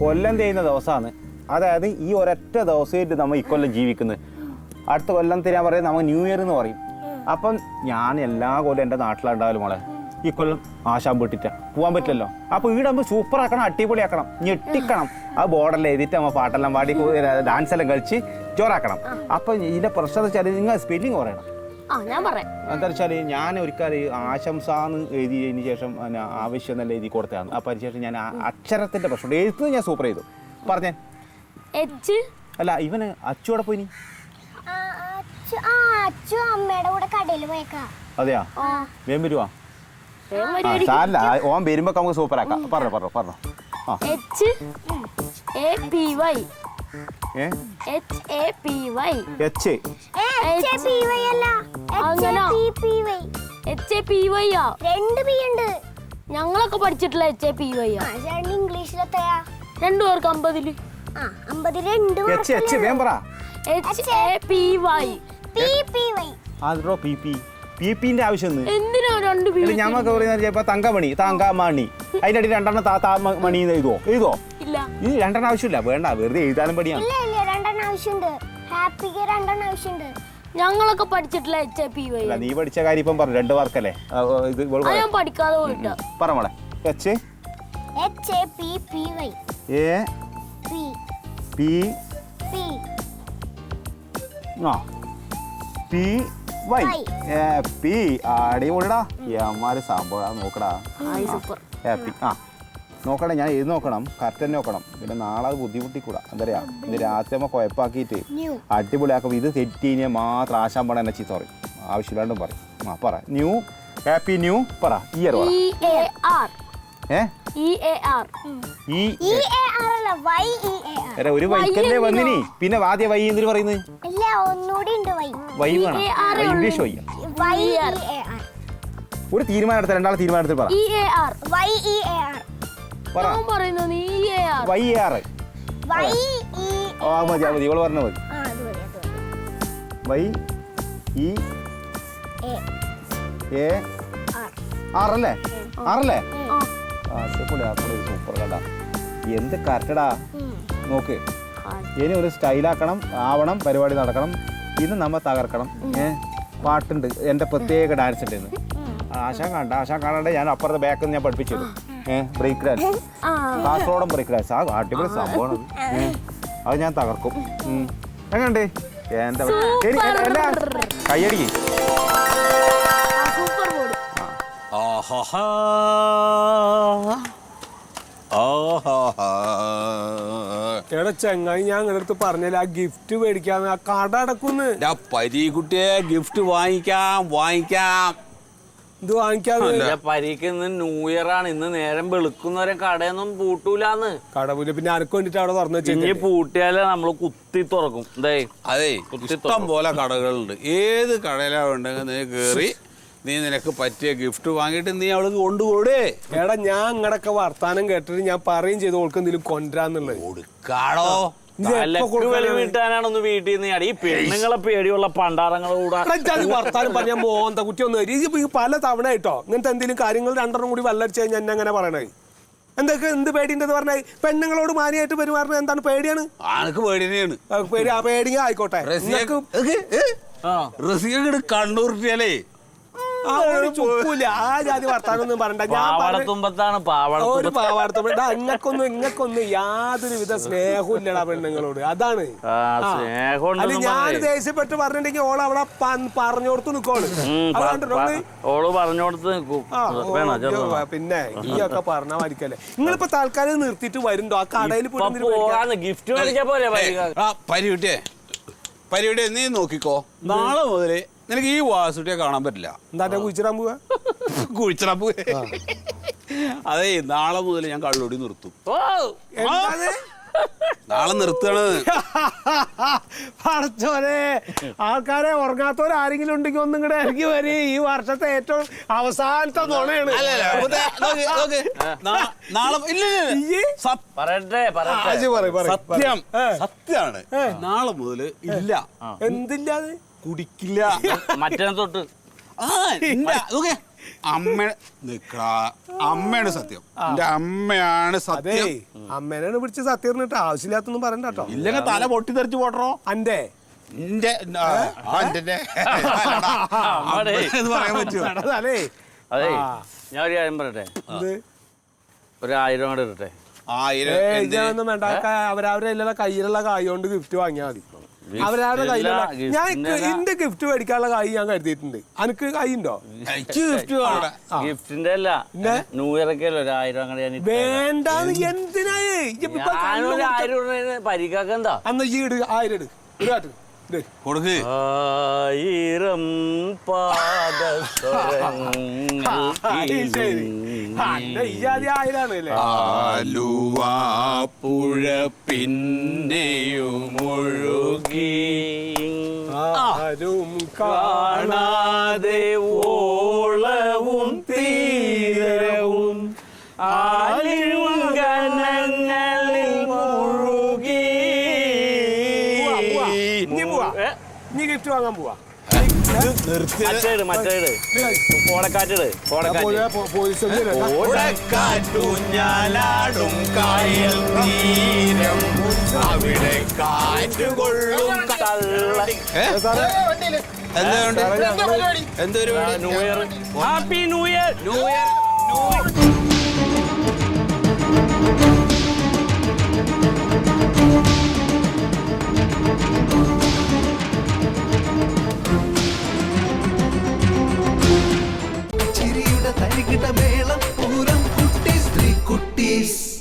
കൊല്ലം ചെയ്യുന്ന ദിവസമാണ്. അതായത് ഈ ഒരൊറ്റ ദിവസമായിട്ട് നമ്മൾ ഇക്കൊല്ലം ജീവിക്കുന്നത് അടുത്ത കൊല്ലം തരാൻ പറയുന്നത് നമ്മൾ ന്യൂ ഇയർ എന്ന് പറയും. അപ്പം ഞാൻ എല്ലാ കൊല്ലം എന്റെ നാട്ടിലുണ്ടാവലും മോളെ. ഈ കൊല്ലം ആശാൻ വീട്ടിട്ട് പോകാൻ പറ്റില്ലല്ലോ? അപ്പോൾ ഇവിടെ നമ്മൾ സൂപ്പർ ആക്കണം അടിപൊളിയാക്കണം ഞെട്ടിക്കണം. ആ ബോർഡെല്ലാം എഴുതിയിട്ട് നമ്മൾ പാട്ടെല്ലാം പാടി ഡാൻസ് എല്ലാം കളിച്ച് ജോറാക്കണം. അപ്പം ഇതിന്റെ പ്രശ്നം എന്ന് വെച്ചാൽ നിങ്ങൾ സ്പെല്ലിങ് പറയണം ആ ഞാൻ പറയാം. എന്താ വെച്ചാൽ ഞാൻ ഒരിക്കൽ ആശംസ എന്ന് എഴുതിയതിന് ശേഷം ആവശ്യം എന്നല്ല എഴുതി കൊടുത്തതാണ്. അപ്പം അതിന് ശേഷം ഞാൻ അക്ഷരത്തിന്റെ പ്രശ്നം എഴുത്ത് ഞാൻ സൂപ്പർ ചെയ്തു. പറഞ്ഞേ. എച്ച്? അല്ല ഇവന് അച്ചുവിടെ പോയി ആ, അച്ചു ആ അച്ചു അമ്മയുടെ കൂടെ കടയിൽ പോയേക്കാ. അതെയാ? വേം വരുവാ. സാറില്ല ഓൻ വരുമ്പോ നമുക്ക് സൂപ്പർ ആക്കാം. പറഞ്ഞോ പറഞ്ഞോ പറഞ്ഞോ. ആ. എച്ച്? A P Y. ഏ? H A P Y. H. A രണ്ട് പി ഉണ്ട്. ഞങ്ങളൊക്കെ പഠിച്ചിട്ടുള്ള എച്ച് എ പി വൈ ഇംഗ്ലീഷിലെത്രയാ രണ്ടു പേർക്ക് അമ്പതിൽ ഞമ്മക്ക് തങ്കമണി താങ്കമണി. അതിന്റെ അടി രണ്ടെണ്ണം താത്താ മണി എഴുതോ എഴുതോ ഇത് രണ്ടെണ്ണം ആവശ്യമില്ല. വേണ്ട വെറുതെ എഴുതാനും ഇല്ല രണ്ടെണ്ണം ആവശ്യമുണ്ട്. ഹാപ്പിക്ക് രണ്ടെണ്ണം ആവശ്യമുണ്ട്. ഞങ്ങളൊക്കെ പഠിച്ചിട്ടില്ല എച്ച് ഐ പി വൈ അല്ല നീ പഠിച്ച കാര്യം ഇപ്പം പറഞ്ഞു. രണ്ട് മാർക്കല്ലേ ഇത് ഇവൾ അത് പറ. ഞാൻ പഠിക്കാതെ പോയിട്ടാ. പറ മോളെ. H H A P P Y A P P P ആ. P Y. എ പി അടിപൊളിടാ. അമ്മാര് സംഭവം. നോക്കടാ. ഹായ് സൂപ്പർ ഹാപ്പി ആ. നോക്കണേ ഞാൻ എഴുതി നോക്കണം കറക്റ്റ് തന്നെ നോക്കണം. പിന്നെ നാളെ അത് ബുദ്ധിമുട്ടിക്കൂടാ. എന്താ പറയാ ഇത് രാത്രി നമ്മൾ കുഴപ്പാക്കിയിട്ട് അടിപൊളിയാക്കും ഇത് സെറ്റ് കഴിഞ്ഞാൽ മാത്രം ആശാൻ പണം എന്നെ ചീത്ത പറയും ആവശ്യമില്ലാണ്ടും പറയും ആ പറ. ന്യൂ. ഹാപ്പി ന്യൂ പറ. ഇയർ പറ. ഒരു വൈക്കല്ലേ വന്നിനി? പിന്നെ ആദ്യ വൈ എന്തിനു പറയുന്നത്? വൈ വേണം. ഇംഗ്ലീഷ് വൈ ഒരു തീരുമാനം എടുത്ത രണ്ടാളെ തീരുമാനം എടുത്ത് പറ പറ. ഞാൻ പറയുന്നത് ഇ എ ആർ വൈ ആറ് വൈ ഇ ആ മതി ആ മതി. ഇവൾ പറഞ്ഞ മതി. ആ അത് മതി അത് മതി. Y E A A R. ആറല്ലേ ആറല്ലേ ആ ആ. അടിപൊളി അടിപൊളി സൂപ്പർ കേട്ടാ എന്ത് കറക്റ്റടാ. നോക്ക്. ഇനി ഒരു സ്റ്റൈലാക്കണം ആവണം പരിപാടി നടക്കണം. ഇത് നമ്മ തകർക്കണം. ഏ? പാട്ടുണ്ട്. എന്റെ പ്രത്യേക ഡാൻസ് ഉണ്ട് ഇന്ന്. ആശാൻ കണ്ട ആശാൻ കാണാണ്ട് ഞാൻ അപ്പുറത്തെ ബാക്കിൽ നിന്ന് ഞാൻ പഠിപ്പിച്ചു ബ്രേക്ക് ഡാൻസ് കാസർഗോഡൻ ബ്രേക്ക് ഡാൻസ് ആ അടിപൊളി സംഭവമാണ് അത്. അത് ഞാൻ തകർക്കും. എങ്ങനെ എങ്ങനുണ്ട്? എന്താ എല്ലാ കയ്യടിക്ക്. എടാ ചങ്ങായി ഞാൻ നിങ്ങളുടെ അടുത്ത് പറഞ്ഞില്ല ആ ഗിഫ്റ്റ് മേടിക്കാന്ന് ആ കട അടക്കുന്നു. പരീക്കുട്ടിയെ ഗിഫ്റ്റ് വാങ്ങിക്കാം വാങ്ങിക്കാം. ഇത് വാങ്ങിക്കാൻ എന്റെ പരീക്ക് ഇന്ന് ന്യൂ ഇയർ ആണ്. ഇന്ന് നേരം വെളുക്കുന്നവരെ കടയൊന്നും പൂട്ടൂലാന്ന്. കടപൂല പിന്നെ ആർക്ക് വേണ്ടിട്ട് അവിടെ തുറന്നു ഇനി പൂട്ടിയാലേ നമ്മൾ കുത്തി തുറക്കും. ദേ അതെ ഇഷ്ടം പോലെ കടകളുണ്ട്. ഏത് കടയിലാ വേണ്ടെങ്കിൽ നീ കേറി നീ നിനക്ക് പറ്റിയ ഗിഫ്റ്റ് വാങ്ങിയിട്ട് നീ അവൾക്ക് കൊണ്ടുപോടേ. എടാ ഞാൻ ഇങ്ങടൊക്കെ വർത്താനം കേട്ടിട്ട് ഞാൻ പറയും ചെയ്തു ഓൾക്ക് എന്തെങ്കിലും കൊണ്ടുവരാന്നുള്ളത്. കൊടുക്കാടോ. ഇത് എപ്പോ ലക്ക് കൊടുക്കാനാണ്? വെളി വീട്ടാനാണ് വീട്ടിൽ നിന്ന് ഈ പെണ്ണുങ്ങളെ പേടിയുള്ള പണ്ടാറങ്ങൾ വർത്താനം പറഞ്ഞ മോന്ത കുറ്റി ഒന്ന് ഈ പല തവണ കേട്ടോ ഇങ്ങനത്തെ എന്തെങ്കിലും കാര്യങ്ങൾ രണ്ടെണ്ണം കൂടി വല്ലടിച്ച് കഴിഞ്ഞാൽ എന്നെ അങ്ങനെ പറയണേ. എന്തൊക്കെ എന്ത് പേടിന്റെ പറഞ്ഞാൽ പെണ്ണുങ്ങളോട് മാനിയായിട്ട് പെരുമാറുന്നത് എന്താണ് പേടിയാണ്? ആൾക്ക് പേടി തന്നെയാണ്. ആ, പേടി ആ പേടിങ്ങ ആയിക്കോട്ടെ. കണ്ണൂർ ആ ഒരു ആ ജാതി വർത്താനൊന്നും പറയണ്ട. ഞാൻ പറഞ്ഞ- ഒരു പാവാടത്തുമ്പോ ഇങ്ങക്കൊന്നും ഇങ്ങക്കൊന്നും യാതൊരു വിധ സ്നേഹവും ഇല്ലടാ പെണ്ണുങ്ങളോട്. അതാണ്. ആ, ആ. സ്നേഹം അല്ല ഞാൻ. ദേഷ്യപ്പെട്ട് പറഞ്ഞിട്ടുണ്ടെങ്കിൽ ഓൾ അവിടെ പറഞ്ഞു കൊടുത്തു നിക്കോൾ ഉം, പ- അതുകൊണ്ട് പ- ഓൾ? പറഞ്ഞോടത്ത് നിൽക്കും ആ, വേണോ? ചെറുതാ പിന്നെ ഈ ഒക്കെ പറഞ്ഞാ മരിക്കല്ലേ നിങ്ങളിപ്പോ തൽക്കാലം നിർത്തിയിട്ട് വരുന്നുണ്ടോ? ആ കടയിൽ ഇപ്പൊ പോകാന്ന് ഗിഫ്റ്റ് മേടിച്ചാ പോലെ ആ പരിവിട്ടേ പരിവിട്ടെ നീ നോക്കിക്കോ. നാളെ മുതലേ നിനക്ക് ഈ വാസുട്ടിയെ കാണാൻ പറ്റില്ല. എന്താ കുഴിച്ചിടാൻ പോവാ? കുഴിച്ചിടാൻ പോവേ. അതെ നാളെ മുതൽ ഞാൻ കള്ളൊടി നിർത്തും. ഓ? നാളെ നിർത്തണ് പറച്ചോനെ ആൾക്കാരെ ഉറങ്ങാത്തവർ ആരെങ്കിലും ഉണ്ടെങ്കിൽ ഒന്നും കൂടെ ഇറങ്ങി വരി. ഈ വർഷത്തെ ഏറ്റവും അവസാനത്തെ നുണയാണ്. സത്യം. സത്യാണ്. നാളെ മുതൽ ഇല്ല. എന്തില്ലാതെ കുടിക്കില്ല. മറ്റേ തൊട്ട്. അമ്മ നിക്കാ അമ്മയാണ് സത്യം. എന്റെ അമ്മയാണ് അതേ സത്യം. അമ്മേനാണ് പിടിച്ച സത്യം പറഞ്ഞിട്ട് ആവശ്യമില്ലാത്തൊന്നും പറയണ്ട കേട്ടോ ഇല്ലെങ്കിൽ തല പൊട്ടിത്തെറിച്ച് പോട്ടറോ? അന്റെ. എന്റെ പറയാൻ പറ്റുമോ? അതെ. ആ. ഞാൻ ഒരു കാര്യം പറയട്ടെ? ഇത് ഒരു ആയിരം കൂടെ ഇടട്ടെ. ആയിരം ഏയ് എന്തിന്? ഇതൊന്നും വേണ്ട. അവരവരെ എല്ലാ കയ്യിലുള്ള കായ കൊണ്ട് ഗിഫ്റ്റ് വാങ്ങിയാൽ മതി. കയ്യിലുള്ള ഞാൻ. എന്റെ ഗിഫ്റ്റ് മേടിക്കാനുള്ള കായ് ഞാൻ കരുതിയിട്ടുണ്ട്. അനക്ക് ഉണ്ടോ ഗിഫ്റ്റ് ഗിഫ്റ്റിന്റെ അല്ല? ന്യൂ ഇയർ ഒക്കെ അല്ലേ? ഒരു ആയിരം അങ്ങനെ ഞാൻ ഇട്ടേരാം. വേണ്ടാന്ന് എന്തിനായേ ഇജ്ജിപ്പോ കണ്ണ് ഞാനൊരു കൊടുത്ത- ആയിരം പരിക്കൊക്കെ എന്താ? അന്ന് ഈ ഇട് ആയിരം ഇട്. ഒരു കാട്ട് ഇട്. കൊടുക്ക്. ആയിരം പുഴ പിന്നെയും ഒഴുകി ആരും കാണാ കാണാതെ ഓളവും ഗിഫ്റ്റ് വാങ്ങാൻ പോവാ. മറ്റേട് മറ്റേട് കോടക്കാറ്റിട് കോടക്കാറ്റ്. പോലീസ് കാറ്റുഞ്ഞാലാടും കായൽ തീരം. അവിടെ കാറ്റുകൊള്ളും എന്തൊരു new year. Happy new year. New year. New year.